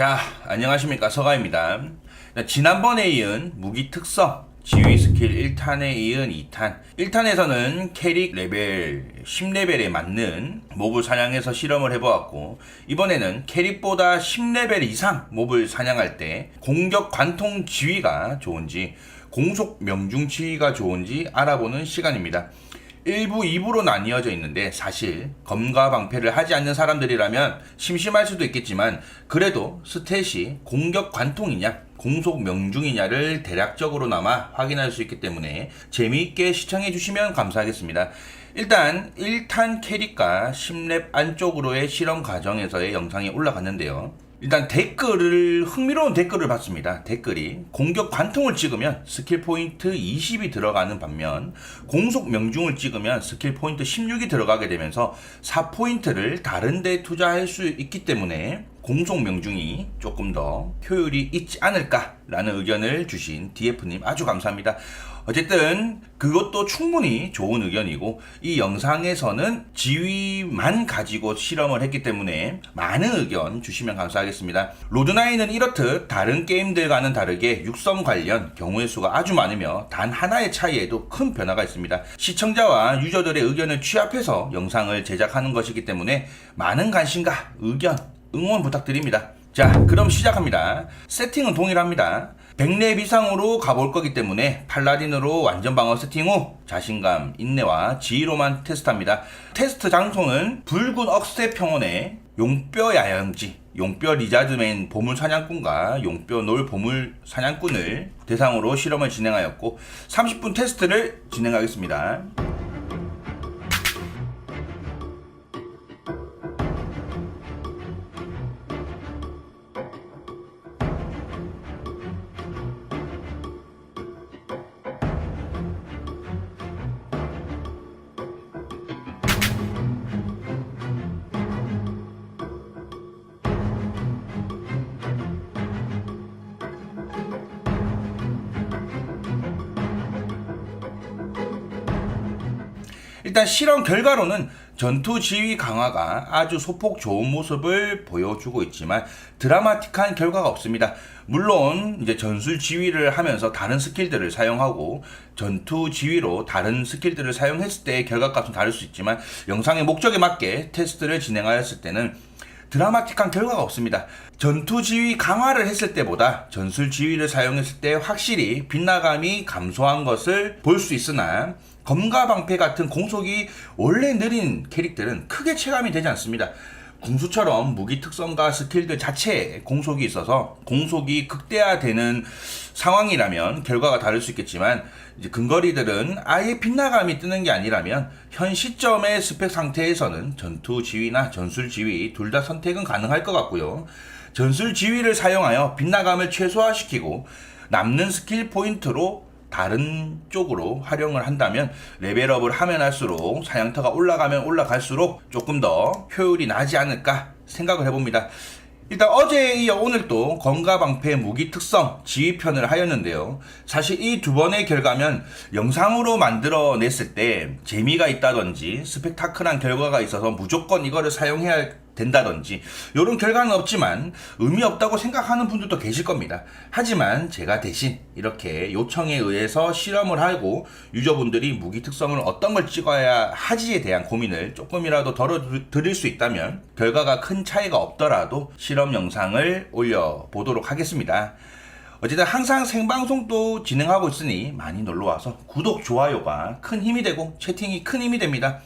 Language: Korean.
자, 안녕하십니까. 서가입니다. 지난번에 이은 무기 특성, 지휘 스킬 1탄에 이은 2탄. 1탄에서는 캐릭 레벨 10레벨에 맞는 몹을 사냥해서 실험을 해보았고, 이번에는 캐릭보다 10레벨 이상 몹을 사냥할 때 공격 관통 지휘가 좋은지, 공속 명중 지휘가 좋은지 알아보는 시간입니다. 1부, 2부로 나뉘어져 있는데 사실 검과 방패를 하지 않는 사람들이라면 심심할 수도 있겠지만 그래도 스탯이 공격 관통이냐 공속 명중이냐를 대략적으로나마 확인할 수 있기 때문에 재미있게 시청해 주시면 감사하겠습니다. 일단 1탄 캐릭과 10렙 안쪽으로의 실험 과정에서의 영상이 올라갔는데요. 일단 댓글을 흥미로운 댓글을 봤습니다. 댓글이 공격 관통을 찍으면 스킬 포인트 20이 들어가는 반면 공속 명중을 찍으면 스킬 포인트 16이 들어가게 되면서 4포인트를 다른 데 투자할 수 있기 때문에 공속 명중이 조금 더 효율이 있지 않을까라는 의견을 주신 DF님 아주 감사합니다. 어쨌든 그것도 충분히 좋은 의견이고 이 영상에서는 지위만 가지고 실험을 했기 때문에 많은 의견 주시면 감사하겠습니다. 로드나인은 이렇듯 다른 게임들과는 다르게 육성 관련 경우의 수가 아주 많으며 단 하나의 차이에도 큰 변화가 있습니다. 시청자와 유저들의 의견을 취합해서 영상을 제작하는 것이기 때문에 많은 관심과 의견, 응원 부탁드립니다. 자, 그럼 시작합니다. 세팅은 동일합니다. 100렙 이상으로 가볼 거기 때문에 팔라딘으로 완전 방어 세팅 후 자신감, 인내와 지휘로만 테스트합니다. 테스트 장소는 붉은 억새 평원의 용뼈 야영지, 용뼈 리자드맨 보물 사냥꾼과 용뼈 놀 보물 사냥꾼을 대상으로 실험을 진행하였고 30분 테스트를 진행하겠습니다. 일단 실험 결과로는 전투 지휘 강화가 아주 소폭 좋은 모습을 보여주고 있지만 드라마틱한 결과가 없습니다. 물론 이제 전술 지휘를 하면서 다른 스킬들을 사용하고 전투 지휘로 다른 스킬들을 사용했을 때 결과값은 다를 수 있지만 영상의 목적에 맞게 테스트를 진행하였을 때는 드라마틱한 결과가 없습니다. 전투 지휘 강화를 했을 때보다 전술 지휘를 사용했을 때 확실히 빗나감이 감소한 것을 볼 수 있으나 검과 방패 같은 공속이 원래 느린 캐릭들은 크게 체감이 되지 않습니다. 궁수처럼 무기 특성과 스킬들 자체에 공속이 있어서 공속이 극대화되는 상황이라면 결과가 다를 수 있겠지만 이제 근거리들은 아예 빗나감이 뜨는 게 아니라면 현 시점의 스펙 상태에서는 전투 지휘나 전술 지휘 둘 다 선택은 가능할 것 같고요. 전술 지휘를 사용하여 빗나감을 최소화시키고 남는 스킬 포인트로 다른 쪽으로 활용을 한다면 레벨업을 하면 할수록 사냥터가 올라가면 올라갈수록 조금 더 효율이 나지 않을까 생각을 해봅니다. 일단 어제에 이어 오늘 또 건가방패 무기 특성 지휘편을 하였는데요. 사실 이 두 번의 결과면 영상으로 만들어냈을 때 재미가 있다든지 스펙타클한 결과가 있어서 무조건 이거를 사용해야 된다든지 이런 결과는 없지만 의미 없다고 생각하는 분들도 계실 겁니다. 하지만 제가 대신 이렇게 요청에 의해서 실험을 하고 유저분들이 무기 특성을 어떤 걸 찍어야 하지에 대한 고민을 조금이라도 덜어드릴 수 있다면 결과가 큰 차이가 없더라도 실험 영상을 올려보도록 하겠습니다. 어쨌든 항상 생방송도 진행하고 있으니 많이 놀러와서 구독, 좋아요가 큰 힘이 되고 채팅이 큰 힘이 됩니다.